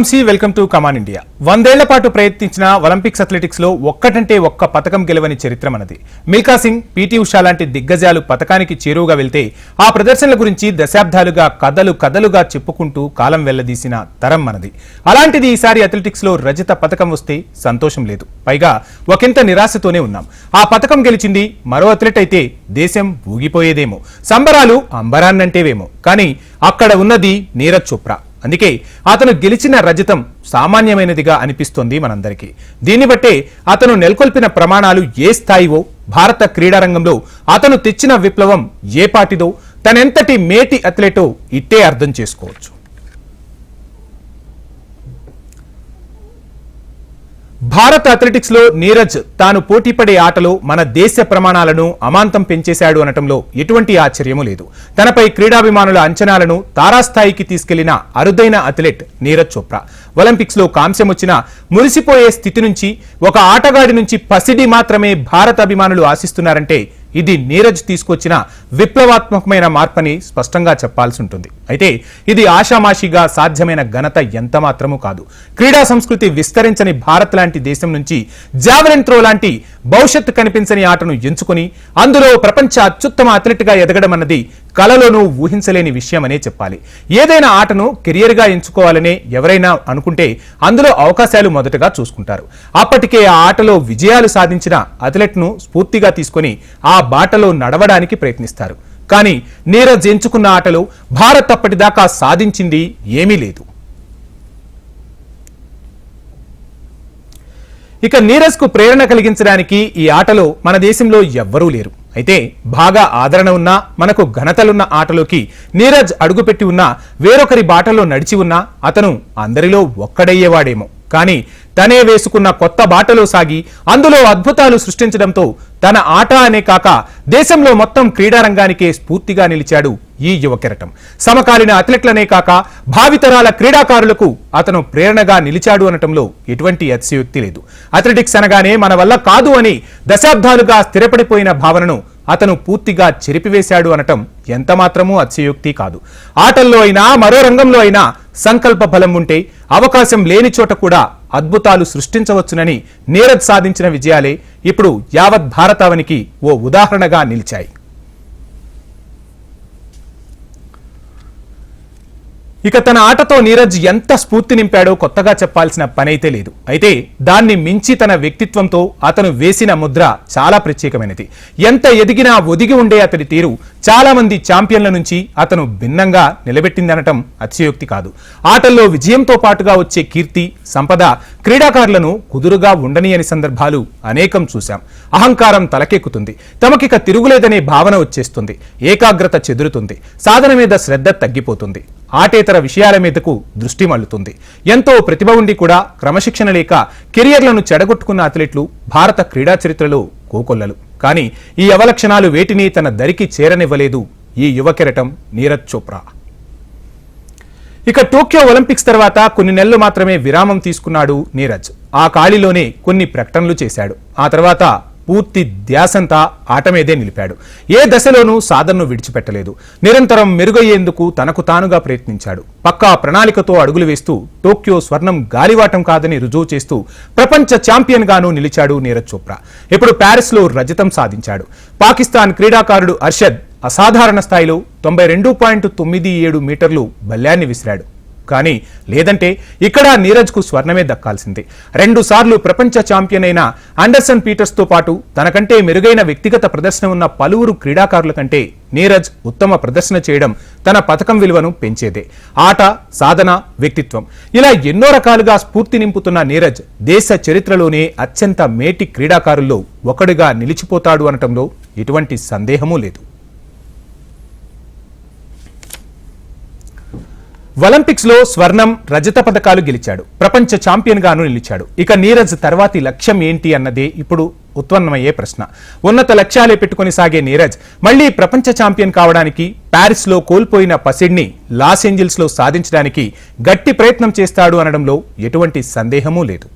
Welcome to come on India. వందేళ్ళ పాటు ప్రయత్నించిన Olympics అథ్లెటిక్స్లో ఒక్కటంటే ఒక్క పథకం గెలవని చరిత్ర మనది. మిల్కా సింగ్ పీటీ ఉషా లాంటి దిగ్గజాలు పథకానికి చేరువుగా వెళ్తే ఆ ప్రదర్శనల గురించి దశాబ్దాలుగా కథలు కథలుగా చెప్పుకుంటూ కాలం వెళ్ళదీసిన తరం మనది. అలాంటిది ఈసారి అథ్లెటిక్స్లో రజత పథకం వస్తే సంతోషం లేదు. పైగా ఒకంత నిరాశతోనే ఉన్నాం. ఆ పథకం గెలిచింది మరో అథ్లెట్ అయితే దేశం ఊగిపోయేదేమో. సంబరాలు అంబరాన్నంటేవేమో. కానీ అక్కడ ఉన్నది నీరజ్ చోప్రా. అందుకే అతను గెలిచిన రజతం సామాన్యమైనదిగా అనిపిస్తోంది మనందరికీ. దీన్ని బట్టే అతను నెలకొల్పిన ప్రమాణాలు ఏ స్థాయివో భారత క్రీడారంగంలో అతను తెచ్చిన విప్లవం ఏ పాటిదో తనెంతటి మేటి అథ్లెటో ఇట్టే అర్థం చేసుకోవచ్చు. భారత అథ్లెటిక్స్లో నీరజ్ తాను పోటీపడే ఆటలో మన దేశ ప్రమాణాలను అమాంతం పెంచేశాడు అనటంలో ఎటువంటి ఆశ్చర్యమూ లేదు. తనపై క్రీడాభిమానుల అంచనాలను తారాస్థాయికి తీసుకెళ్ళిన అరుదైన అథ్లెట్ నీరజ్ చోప్రా. ఒలింపిక్స్లో కాంస్యం వచ్చిన మురిసిపోయే స్థితి నుంచి ఒక ఆటగాడి నుంచి పసిడి మాత్రమే భారత అభిమానులు ఆశిస్తున్నారంటే ఇది నీరజ్ తీసుకొచ్చిన విప్లవాత్మకమైన మార్పని స్పష్టంగా చెప్పాల్సి ఉంటుంది. అయితే ఇది ఆషామాషిగా సాధ్యమైన ఘనత ఎంత మాత్రమూ కాదు. క్రీడా సంస్కృతి విస్తరించని భారత్ లాంటి దేశం నుంచి జావెలిన్ త్రో లాంటి భవిష్యత్తు కనిపించని ఆటను ఎంచుకుని అందులో ప్రపంచ అత్యుత్తమ అథ్లెట్గా ఎదగడం అన్నది కలలోనూ ఊహించలేని విషయమనే చెప్పాలి. ఏదైనా ఆటను కెరియర్గా ఎంచుకోవాలనే ఎవరైనా అనుకుంటే అందులో అవకాశాలు మొదటగా చూసుకుంటారు. అప్పటికే ఆ ఆటలో విజయాలు సాధించిన అథ్లెట్ను స్ఫూర్తిగా తీసుకొని ఆ బాటలో నడవడానికి ప్రయత్నిస్తారు. కానీ నీరజ్ ఎంచుకున్న ఆటలో భారత్ అప్పటిదాకా సాధించింది ఏమీ లేదు. ఇక నీరజ్కు ప్రేరణ కలిగించడానికి ఈ ఆటలో మన దేశంలో ఎవ్వరూ లేరు. అయితే బాగా ఆదరణ ఉన్న మనకు ఘనతలున్న ఆటలోకి నీరజ్ అడుగుపెట్టి ఉన్నా వేరొకరి బాటలో నడిచి ఉన్నా అతను అందరిలో ఒక్కడయ్యేవాడేమో. కానీ తనే వేసుకున్న కొత్త బాటలో సాగి అందులో అద్భుతాలు సృష్టించడంతో తన ఆట అనే కాక దేశంలో మొత్తం క్రీడారంగానికే స్ఫూర్తిగా నిలిచాడు ఈ యువ కెరటం. సమకాలీన అథ్లెట్లనే కాక భావితరాల క్రీడాకారులకు అతను ప్రేరణగా నిలిచాడు అనటంలో ఎటువంటి అతిశయోక్తి లేదు. అథ్లెటిక్స్ అనగానే మన వల్ల కాదు అని దశాబ్దాలుగా స్థిరపడిపోయిన భావనను అతను పూర్తిగా చెరిపివేశాడు అనటం ఎంత మాత్రమూ అతిశయోక్తి కాదు. ఆటల్లో అయినా మరో రంగంలో అయినా సంకల్ప బలం ఉంటే అవకాశం లేని చోట కూడా అద్భుతాలు సృష్టించవచ్చునని నీరజ్ సాధించిన విజయాలే ఇప్పుడు యావత్ భారతావనికి ఓ ఉదాహరణగా నిలిచాయి. ఇక తన ఆటతో నీరజ్ ఎంత స్ఫూర్తి నింపాడో కొత్తగా చెప్పాల్సిన పనైతే లేదు. అయితే దాన్ని మించి తన వ్యక్తిత్వంతో అతను వేసిన ముద్ర చాలా ప్రత్యేకమైనది. ఎంత ఎదిగినా ఒదిగి ఉండే అతడి తీరు చాలా మంది ఛాంపియన్ల నుంచి అతను భిన్నంగా నిలబెట్టిందనటం అతిశయోక్తి కాదు. ఆటల్లో విజయంతో పాటుగా వచ్చే కీర్తి సంపద క్రీడాకారులను కుదురుగా ఉండనియని సందర్భాలు అనేకం చూశాం. అహంకారం తలకెక్కుతుంది. తమకిక తిరుగులేదనే భావన వచ్చేస్తుంది. ఏకాగ్రత చెదురుతుంది. సాధన మీద శ్రద్ధ తగ్గిపోతుంది. ఆటేతర విషయాల మీదకు దృష్టి మల్లుతుంది ఎంతో ప్రతిభ ఉండి కూడా క్రమశిక్షణ లేక కెరియర్లను చెడగొట్టుకున్న అథ్లెట్లు భారత క్రీడా చరిత్రలో కోకొల్లలు. కానీ ఈ అవలక్షణాలు వేటిని తన దరికి చేరనివ్వలేదు ఈ యువ కెరటం నీరజ్ చోప్రా. ఇక టోక్యో ఒలింపిక్స్ తర్వాత కొన్ని నెలలు మాత్రమే విరామం తీసుకున్నాడు నీరజ్. ఆ ఖాళీలోనే కొన్ని ప్రకటనలు చేశాడు. ఆ తర్వాత పూర్తి ధ్యాసంతా ఆట మీదే నిలిపాడు. ఏ దశలోనూ సాధనను విడిచిపెట్టలేదు. నిరంతరం మెరుగయ్యేందుకు తనకు తానుగా ప్రయత్నించాడు. పక్కా ప్రణాళికతో అడుగులు వేస్తూ టోక్యో స్వర్ణం గాలివాటం కాదని రుజువు చేస్తూ ప్రపంచ ఛాంపియన్గాను నిలిచాడు నీరజ్ చోప్రా. ఇప్పుడు ప్యారిస్లో రజతం సాధించాడు. పాకిస్తాన్ క్రీడాకారుడు అర్షద్ అసాధారణ స్థాయిలో తొంభై రెండు పాయింట్ తొమ్మిది ఏడు మీటర్లు బల్యాన్ని విసిరాడు. కానీ లేదంటే ఇక్కడ నీరజ్కు స్వర్ణమే దక్కాల్సిందే. రెండుసార్లు ప్రపంచ ఛాంపియన్ అయిన అండర్సన్ పీటర్స్తో పాటు తనకంటే మెరుగైన వ్యక్తిగత ప్రదర్శన ఉన్న పలువురు క్రీడాకారుల కంటే నీరజ్ ఉత్తమ ప్రదర్శన చేయడం తన పథకం విలువను పెంచేదే. ఆట సాధన వ్యక్తిత్వం. ఇలా ఎన్నో రకాలుగా స్ఫూర్తి నింపుతున్న నీరజ్ దేశ చరిత్రలోనే అత్యంత మేటి క్రీడాకారుల్లో ఒకడుగా నిలిచిపోతాడు అనటంలో ఎటువంటి సందేహమూ లేదు. ఒలింపిక్స్లో స్వర్ణం రజత పథకాలు గెలిచాడు. ప్రపంచ ఛాంపియన్గాను నిలిచాడు. ఇక నీరజ్ తర్వాతి లక్ష్యం ఏంటి అన్నదే ఇప్పుడు ఉత్పన్నమయ్యే ప్రశ్న. ఉన్నత లక్ష్యాలే పెట్టుకుని సాగే నీరజ్ మళ్ళీ ప్రపంచ ఛాంపియన్ కావడానికి ప్యారిస్లో కోల్పోయిన పసిడ్ని లాస్ ఏంజిల్స్లో సాధించడానికి గట్టి ప్రయత్నం చేస్తాడు అనడంలో ఎటువంటి సందేహమూ లేదు.